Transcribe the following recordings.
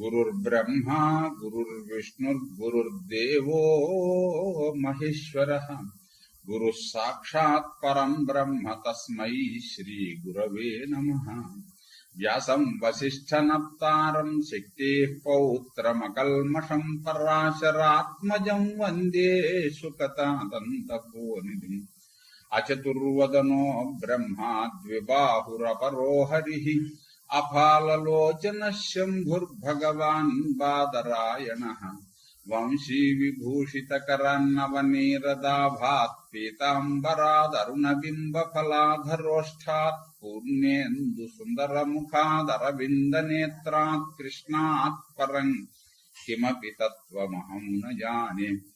गुरुर्ब्रह्मा गुरुर्विष्णुर्गुरुर्देवो महेश्वर। गुरु साक्षात् परम ब्रह्म नम व्यास नमः। व्यासम् वसिष्ठनप्तारम् शक्तेः पौत्रमकल्मषम् पराशरात्मजम् वंदे सुकतादन्तपोनिधिम् अचतुर्वदनो ब्रह्मा द्विबाहुरपरो हरि। अफालोचन शंभुर्भगवान् बादरायण वंशी विभूषितकरान्नवनीरदाभात् पीताम्बरादरुणबिम्बफलाधरोष्ठात् पूर्णेन्दुसुन्दरमुखादरविन्दनेत्रात् कृष्णात् परम् किमपि तत्त्वमहं न जाने।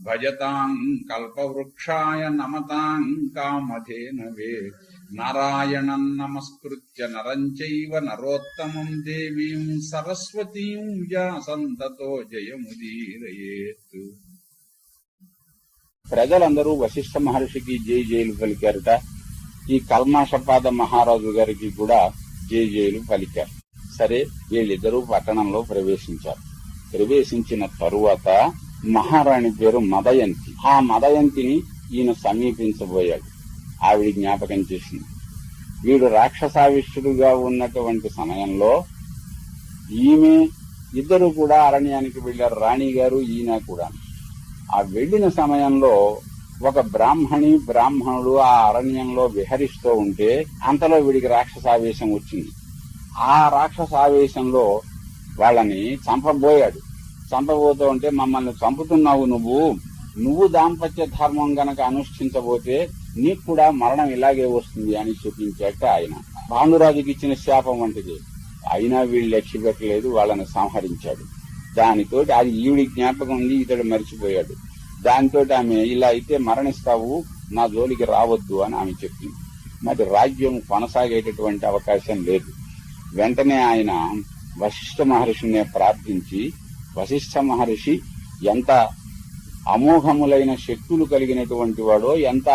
భజతాం కల్పవృక్షాయ నమతాం కామధేనవే నారాయణం నమస్కృత్య నరం చైవ నరోత్తమం దేవీం సరస్వతీం వ్యాసంతతో జయముదీరయేత్ ప్రజలందరూ వశిష్ఠ మహర్షికి జై జైలు పలికారట. ఈ కల్మాషపాద మహారాజు గారికి కూడా జై జైలు పలికారు. సరే వీళ్ళిద్దరూ పట్టణంలో ప్రవేశించారు. ప్రవేశించిన తరువాత మహారాణి పేరు మదయంతి. ఆ మదయంతిని ఈయన సమీపించబోయాడు. ఆవిడ జ్ఞాపకం చేసింది. వీడు రాక్షసావిష్టుడుగా ఉన్నటువంటి సమయంలో ఈమె ఇద్దరు కూడా అరణ్యానికి వెళ్ళారు రాణి గారు ఈయన కూడా. ఆ వెళ్ళిన సమయంలో ఒక బ్రాహ్మణి బ్రాహ్మణుడు ఆ అరణ్యంలో విహరిస్తూ ఉంటే అంతలో వీడికి రాక్షసావేశం వచ్చింది. ఆ రాక్షసావేశంలో వాళ్ళని చంపబోయాడు. చంపబోతూ ఉంటే మమ్మల్ని చంపుతున్నావు నువ్వు. నువ్వు దాంపత్య ధర్మం గనక అనుష్ఠించబోతే నీకు కూడా మరణం ఇలాగే వస్తుంది అని చూపించాట ఆయన. భానురాజుకి ఇచ్చిన శాపం వంటిది. అయినా వీళ్ళు లక్ష్య పెట్టలేదు వాళ్ళని సంహరించాడు. దానితో అది ఈవిడి జ్ఞాపకం ఉంది ఇతడు మర్చిపోయాడు. దాంతో ఆమె ఇలా అయితే మరణిస్తావు నా జోలికి రావద్దు అని ఆమె చెప్పింది. మరి రాజ్యం కొనసాగేటటువంటి అవకాశం లేదు. వెంటనే ఆయన వశిష్ఠ మహర్షిని ప్రార్థించి వశిష్ఠ మహర్షి ఎంత అమోఘములైన శక్తులు కలిగినటువంటి వాడో ఎంత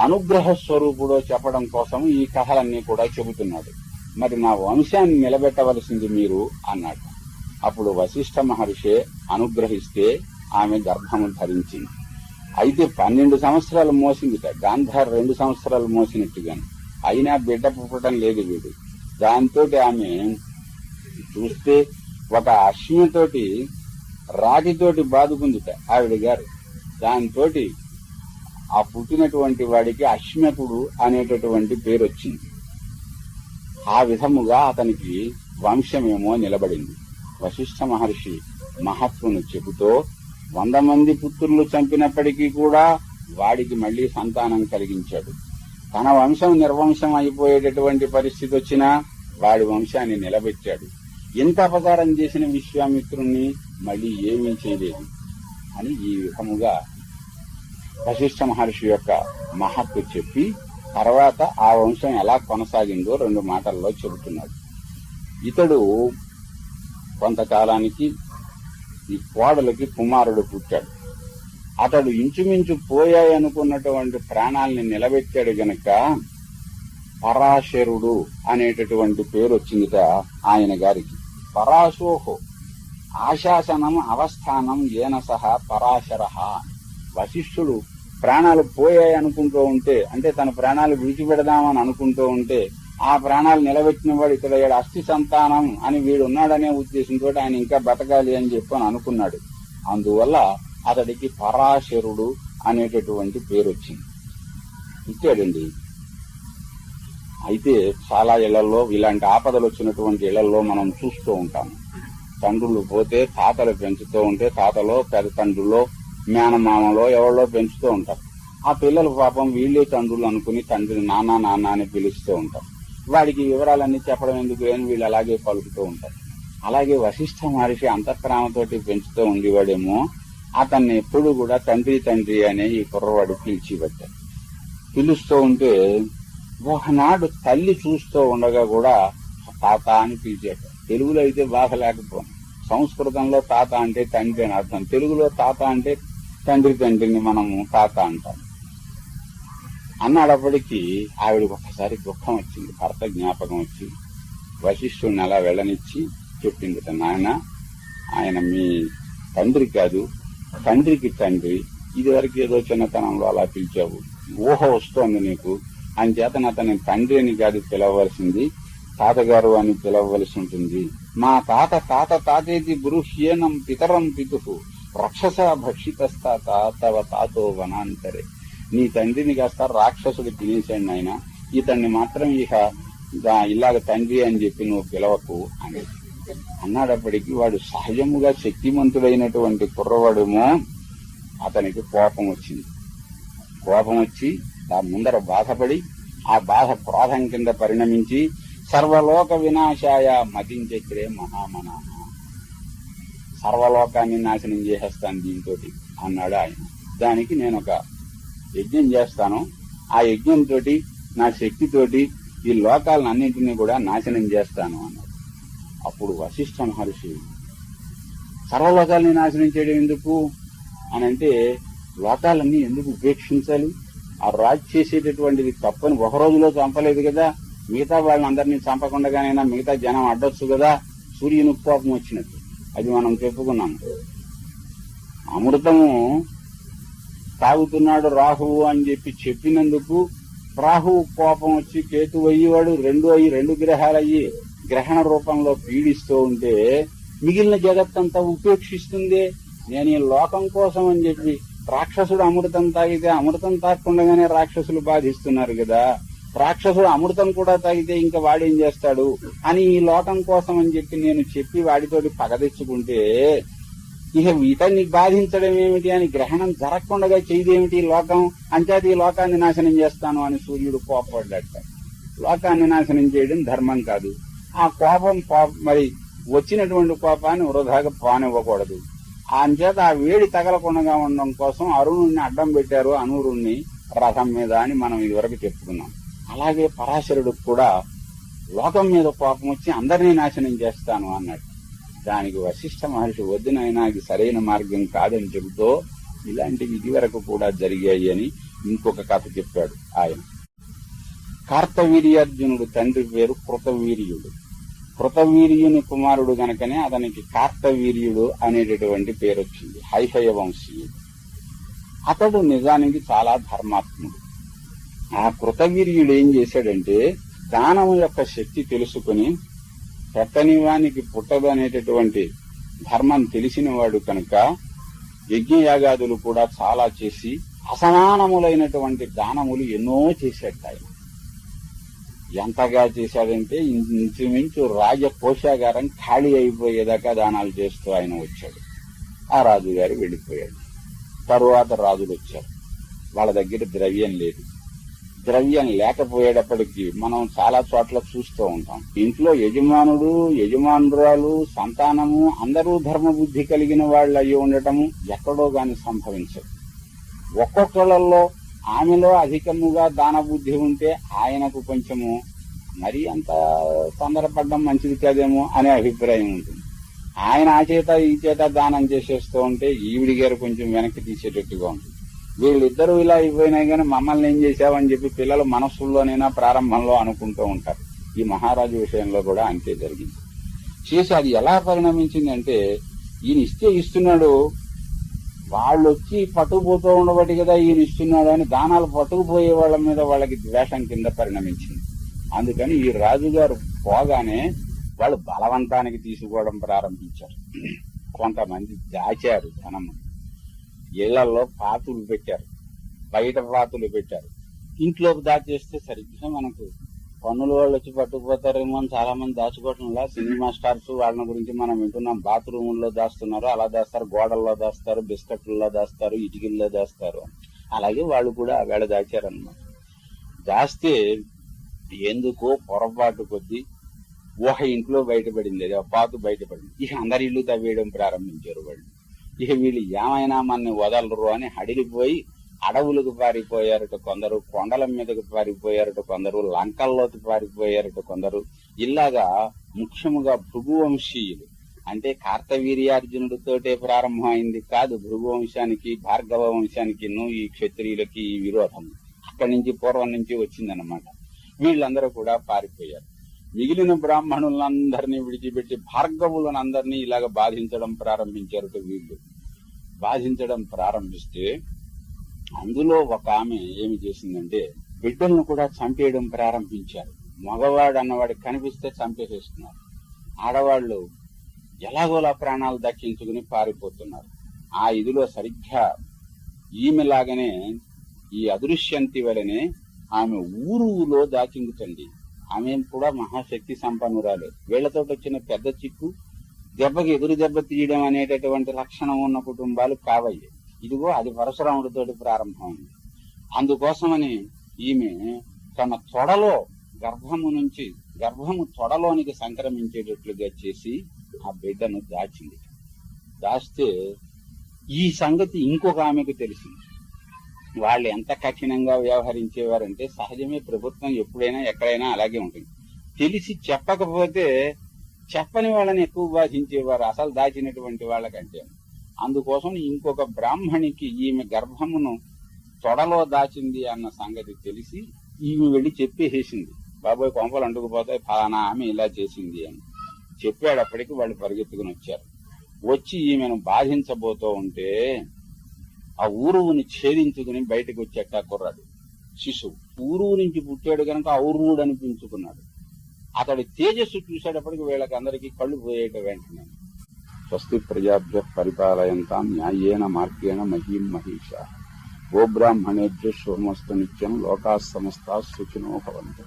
అనుగ్రహ స్వరూపుడో చెప్పడం కోసం ఈ కథలన్నీ కూడా చెబుతున్నాడు. మరి నా వంశాన్ని నిలబెట్టవలసింది మీరు అన్నాడు. అప్పుడు వశిష్ఠ మహర్షి అనుగ్రహిస్తే ఆమె గర్భము ధరించింది. అయితే పన్నెండు సంవత్సరాలు మోసిందిట. గాంధార్ రెండు సంవత్సరాలు మోసినట్టుగాను. అయినా బిడ్డ పుట్టడం లేదు వీడు. దాంతో ఆమె చూస్తే ఒక అశ్వినితోటి రాతితోటి బాదుకుందిట ఆవిడ గారు. దాంతో ఆ పుట్టినటువంటి వాడికి అశ్మకుడు అనేటటువంటి పేరు వచ్చింది ఆ విధముగా అతనికి వంశమేమో నిలబడింది. వశిష్ఠ మహర్షి మహత్వను చెబుతూ వంద మంది పుత్రులు చంపినప్పటికీ కూడా వాడికి మళ్ళీ సంతానం కలిగించాడు. తన వంశం నిర్వంశం అయిపోయేటటువంటి పరిస్థితి వచ్చినా వాడి వంశాన్ని నిలబెట్టాడు. ఎంత అపకారం చేసిన విశ్వామిత్రుణ్ణి మళ్ళీ ఏమీ చేయలేదు. అని ఈ విధముగా వశిష్ఠ మహర్షి యొక్క మహత్తు చెప్పి తర్వాత ఆ వంశం ఎలా కొనసాగిందో రెండు మాటల్లో చెబుతున్నాడు. ఇతడు కొంతకాలానికి ఈ కోడలకి కుమారుడు పుట్టాడు. అతడు ఇంచుమించు పోయాయనుకున్నటువంటి ప్రాణాల్ని నిలబెట్టాడు గనక పరాశరుడు అనేటటువంటి పేరు వచ్చిందిట ఆయన గారికి. పరాశోహో ఆశాసనం అవస్థానం ఏన సహా పరాశర వశిష్ఠుడు ప్రాణాలు పోయాయి అనుకుంటూ ఉంటే అంటే తన ప్రాణాలు విడిచిపెడదామని అనుకుంటూ ఉంటే ఆ ప్రాణాలు నిలబెట్టిన వాడు ఇక్కడ ఏడు అస్థి సంతానం అని వీడున్నాడనే ఉద్దేశంతో ఆయన ఇంకా బతకాలి అని చెప్పని అనుకున్నాడు. అందువల్ల అతడికి పరాశరుడు అనేటటువంటి పేరు వచ్చింది ఇచ్చాడండి. అయితే చాలా ఇళ్ళలో ఇలాంటి ఆపదలు వచ్చినటువంటి ఇళ్ళలో మనం చూస్తూ ఉంటాం తండ్రులు పోతే తాతలు పెంచుతూ ఉంటే తాతలో పెద్ద తండ్రులో మేనమామలో ఎవరిలో పెంచుతూ ఉంటారు. ఆ పిల్లలు పాపం వీళ్ళే తండ్రులు అనుకుని తండ్రిని నాన్న నాన్న అని పిలుస్తూ ఉంటారు. వాడికి వివరాలన్నీ చెప్పడం ఎందుకు అని వీళ్ళు అలాగే పలుకుతూ ఉంటారు. అలాగే వశిష్ఠ మహర్షి అంతఃప్రామతోటి పెంచుతూ ఉండేవాడేమో అతన్ని ఎప్పుడు కూడా తండ్రి తండ్రి అనే ఈ కుర్రవాడు పిలిచిపెట్టాడు. పిలుస్తూ ఉంటే ఒకనాడు తల్లి చూస్తూ ఉండగా కూడా తాత అని పిలిచాడు తెలుగులో అయితే బాధ లేకపోయింది సంస్కృతంలో తాత అంటే తండ్రి అని అర్థం. తెలుగులో తాత అంటే తండ్రి తండ్రిని మనము తాత అంటాం. అన్నాడప్పటికీ ఆవిడకి ఒక్కసారి దుఃఖం వచ్చింది. భర్త జ్ఞాపకం వచ్చి వశిష్ఠుడిని అలా వెళ్ళనిచ్చి చెప్పింది. నాయన ఆయన మీ తండ్రి కాదు తండ్రికి తండ్రి. ఇదివరకు ఏదో చిన్నతనంలో అలా పిలిచావు. ఊహ వస్తోంది నీకు. అంచేతన అతని తండ్రి అని కాదు పిలవలసింది తాతగారు అని పిలవవలసి ఉంటుంది. మా తాత తాత తాతేది బృహ్యేనం పితరం పితు రక్షస భక్షితస్తాత తవ తాతో వనాంతరే. నీ తండ్రిని కాస్త రాక్షసుడు తినేశాడు ఆయన ఇతన్ని మాత్రం ఇక ఇలాగ తండ్రి అని చెప్పి నువ్వు పిలవకు అని అన్నాడప్పటికీ వాడు సహజముగా శక్తిమంతుడైనటువంటి కుర్రవాడేమో అతనికి కోపం వచ్చింది. కోపం వచ్చి దాని ముందర బాధపడి ఆ బాధ క్రోధం కింద పరిణమించి సర్వలోక వినాశాయ మతించక్రే మహామనా సర్వలోకాన్ని నాశనం చేసేస్తాను దీంతో అన్నాడు ఆయన. దానికి నేను ఒక యజ్ఞం చేస్తాను. ఆ యజ్ఞంతో నా శక్తితోటి ఈ లోకాలను అన్నింటినీ కూడా నాశనం చేస్తాను అన్నాడు. అప్పుడు వశిష్ఠ మహర్షి సర్వలోకాలని నాశనం చేయడం ఎందుకు? అని అంటే లోకాలన్నీ ఎందుకు ఉపేక్షించాలి? ఆ రాజు చేసేటటువంటిది తప్పని ఒక రోజులో చంపలేదు కదా. మిగతా వాళ్ళని అందరినీ చంపకుండానైనా మిగతా జనం అడ్డొచ్చు కదా. సూర్యుని కోపం వచ్చినట్టు. అది మనం చెప్పుకున్నాం. అమృతము తాగుతున్నాడు రాహువు అని చెప్పి చెప్పినందుకు రాహువు కోపం వచ్చి కేతు అయ్యేవాడు రెండు అయ్యి రెండు గ్రహాలు అయ్యి గ్రహణ రూపంలో పీడిస్తూ ఉంటే మిగిలిన జగత్తంతా ఉపేక్షిస్తుంది. నేను ఈ లోకం కోసం అని చెప్పి రాక్షసుడు అమృతం తాగితే అమృతం తాగకుండానే రాక్షసులు బాధిస్తున్నారు కదా. రాక్షసుడు అమృతం కూడా తాగితే ఇంకా వాడేం చేస్తాడు? అని ఈ లోకం కోసం అని చెప్పి నేను చెప్పి వాడితోటి పగ తెచ్చుకుంటే ఇక ఇతన్ని బాధించడం ఏమిటి అని గ్రహణం జరగకుండా చేయదేమిటి ఈ లోకం? అంచేత ఈ లోకాన్ని నాశనం చేస్తాను అని సూర్యుడు కోపపడ్డట లోకాన్ని నాశనం చేయడం ధర్మం కాదు. ఆ కోపం మరి వచ్చినటువంటి కోపాన్ని వృధాగా పానివ్వకూడదు. అంచేత ఆ వేడి తగలకుండా ఉండడం కోసం అరుణుణ్ణి అడ్డం పెట్టారు అనూరుణ్ణి రథం మీద అని మనం ఇదివరకు చెప్పుకున్నాం. అలాగే పరాశరుడికి కూడా లోకం మీద కోపం వచ్చి అందరినీ నాశనం చేస్తాను అన్నాడు. దానికి వశిష్ఠ మహర్షి వద్దునైనా ఇది సరైన మార్గం కాదని చెబుతూ ఇలాంటివి ఇదివరకు కూడా జరిగాయి అని ఇంకొక కథ చెప్పాడు ఆయన. కార్తవీర్యార్జునుడు తండ్రి పేరు కృతవీర్యుడు. కృతవీర్యుని కుమారుడు గనకనే అతనికి కార్తవీర్యుడు అనేటటువంటి పేరు వచ్చింది హైహయ వంశీయుడు. అతడు నిజానికి చాలా ధర్మాత్ముడు. ఆ కృతవీర్యుడు ఏం చేశాడంటే దానము యొక్క శక్తి తెలుసుకుని పెట్టని వానికి పుట్టదు అనేటటువంటి ధర్మం తెలిసిన వాడు కనుక యజ్ఞయాగాదులు కూడా చాలా చేసి అసమానములైనటువంటి దానములు ఎన్నో చేశాడు ఆయన. ఎంతగా చేశాడంటే ఇంచుమించు రాజ కోశాగారం ఖాళీ అయిపోయేదాకా దానాలు చేస్తూ ఆయన వచ్చాడు. ఆ రాజుగారు వెళ్ళిపోయాడు తరువాత రాజులు వచ్చారు. వాళ్ళ దగ్గర ద్రవ్యం లేదు. ద్రవ్యం లేకపోయేటప్పటికీ మనం చాలా చోట్ల చూస్తూ ఉంటాం. ఇంట్లో యజమానుడు యజమానురాలు సంతానము అందరూ ధర్మబుద్ధి కలిగిన వాళ్ళు అయ్యి ఉండటము ఎక్కడో గాని సంభవించదు. ఒక్కొక్కళ్ళల్లో ఆమెలో అధికముగా దాన బుద్ధి ఉంటే ఆయనకు కొంచెము మరీ అంత తొందరపడడం మంచిది కాదేమో అనే అభిప్రాయం ఉంటుంది. ఆయన ఆ చేత ఈ చేత దానం చేసేస్తూ ఉంటే ఈవిడి గారు కొంచెం వెనక్కి తీసేటట్టుగా ఉంటుంది. వీళ్ళిద్దరూ ఇలా అయిపోయినా కానీ మమ్మల్ని ఏం చేశావని చెప్పి పిల్లలు మనస్సుల్లోనైనా ప్రారంభంలో అనుకుంటూ ఉంటారు. ఈ మహారాజు విషయంలో కూడా అంతే జరిగింది. చేసి అది ఎలా పరిణమించిందంటే ఈయన ఇస్తే ఇస్తున్నాడు వాళ్ళు వచ్చి పట్టుకుపోతూ ఉండబట్టి కదా ఈయన ఇస్తున్నాడు అని దానాలు పట్టుకుపోయే వాళ్ళ మీద వాళ్ళకి ద్వేషం కింద పరిణమించింది. అందుకని ఈ రాజుగారు పోగానే వాళ్ళు బలవంతానికి తీసుకోవడం ప్రారంభించారు. కొంతమంది దాచారు ధనము ఇళ్ళలో పాతులు పెట్టారు. బయట పాతులు పెట్టారు. ఇంట్లోకి దాచేస్తే సరిగ్గా మనకు పన్నుల వాళ్ళు వచ్చి పట్టుకుపోతారేమో అని చాలా మంది దాచుకోవటంలా సినిమా స్టార్స్ వాళ్ళ గురించి మనం వింటున్నాం. బాత్రూముల్లో దాస్తున్నారు అలా దాస్తారు గోడల్లో దాస్తారు బిస్కెట్లలో దాస్తారు ఇటుకల్లో దాస్తారు. అలాగే వాళ్ళు కూడా ఆ వేళ దాచారనమాట దాస్తే ఎందుకో పొరపాటు కొద్దీ ఊహ ఇంట్లో బయటపడింది అది ఒక పాతు బయటపడింది. ఇక అందరి ఇల్లు తవ్వేయడం ప్రారంభించారు వాళ్ళు. ఇక వీళ్ళు ఏమైనా మనని వదలరు అని హడిలిపోయి అడవులకు పారిపోయారట కొందరు కొండల మీదకు పారిపోయారట కొందరు లంకల్లోకి పారిపోయారట కొందరు. ఇలాగా ముఖ్యముగా భృగువంశీయులు. అంటే కార్తవీర్యార్జునుడితోటే ప్రారంభమైంది కాదు భృగువంశానికి భార్గవ వంశానికి ఈ క్షత్రియులకి ఈ విరోధం. అక్కడి నుంచి పూర్వం నుంచి వచ్చిందనమాట వీళ్ళందరూ కూడా పారిపోయారు. మిగిలిన బ్రాహ్మణులందరినీ విడిచిపెట్టి భార్గవులనందరినీ ఇలాగ బాధించడం ప్రారంభించారు వీళ్ళు. బాధించడం ప్రారంభిస్తే అందులో ఒక ఆమె ఏమి చేసిందంటే బిడ్డలను కూడా చంపేయడం ప్రారంభించారు. మగవాడు అన్నవాడికి కనిపిస్తే చంపేసేస్తున్నారు. ఆడవాళ్ళు ఎలాగోలా ప్రాణాలు దక్కించుకుని పారిపోతున్నారు. ఆ ఇదిలో సరిగ్గా ఈమెలాగనే ఈ అదృశ్యంతి వలనే ఆమె ఊరులో దాచింగుతుంది ఆమె కూడా మహాశక్తి సంపన్నురాలే. వీళ్ళతో వచ్చిన పెద్ద చిక్కు దెబ్బకి ఎదురు దెబ్బ తీయడం అనేటటువంటి లక్షణం ఉన్న కుటుంబాలు కావయ్యాయి ఇదిగో అది పరశురాముడితోటి ప్రారంభమైంది అందుకోసమని ఈమె తన తొడలో గర్భము నుంచి గర్భము తొడలోనికి సంక్రమించేటట్లుగా చేసి ఆ బిడ్డను దాచింది. దాస్తే ఈ సంగతి ఇంకొక ఆమెకు తెలిసింది. వాళ్ళు ఎంత కఠినంగా వ్యవహరించేవారంటే సహజమే ప్రభుత్వం ఎప్పుడైనా ఎక్కడైనా అలాగే ఉంటుంది. తెలిసి చెప్పకపోతే చెప్పని వాళ్ళని ఎక్కువ బాధించేవారు అసలు దాచినటువంటి వాళ్ళకంటే. అందుకోసం ఇంకొక బ్రాహ్మణికి ఈమె గర్భమును తొడలో దాచింది అన్న సంగతి తెలిసి ఈమె వెళ్ళి చెప్పేసేసింది. బాబోయ్ కొంపలు అంటుకుపోతాయి ఫలానా ఆమె ఇలా చేసింది అని. చెప్పేటప్పటికి వాళ్ళు పరిగెత్తుకుని వచ్చారు. వచ్చి ఈమెను బాధించబోతూ ఉంటే ఆ ఊరువుని ఛేదించుకుని బయటకు వచ్చేట కుర్రాడు శిశువు. ఊరువు నుంచి పుట్టాడు కనుక ఔరువుడు అనిపించుకున్నాడు అతడి తేజస్సు చూసేటప్పటికి వీళ్ళకి అందరికీ కళ్ళు పోయేట వెంటనే. స్వస్తి ప్రజాభ్య పరిపాలయంతాం న్యాయేన మార్గేణ మహీం మహిష. గోబ్రాహ్మణేభ్య శోమస్తు నిత్యం లోకా సమస్తా సుఖినో భవంతు.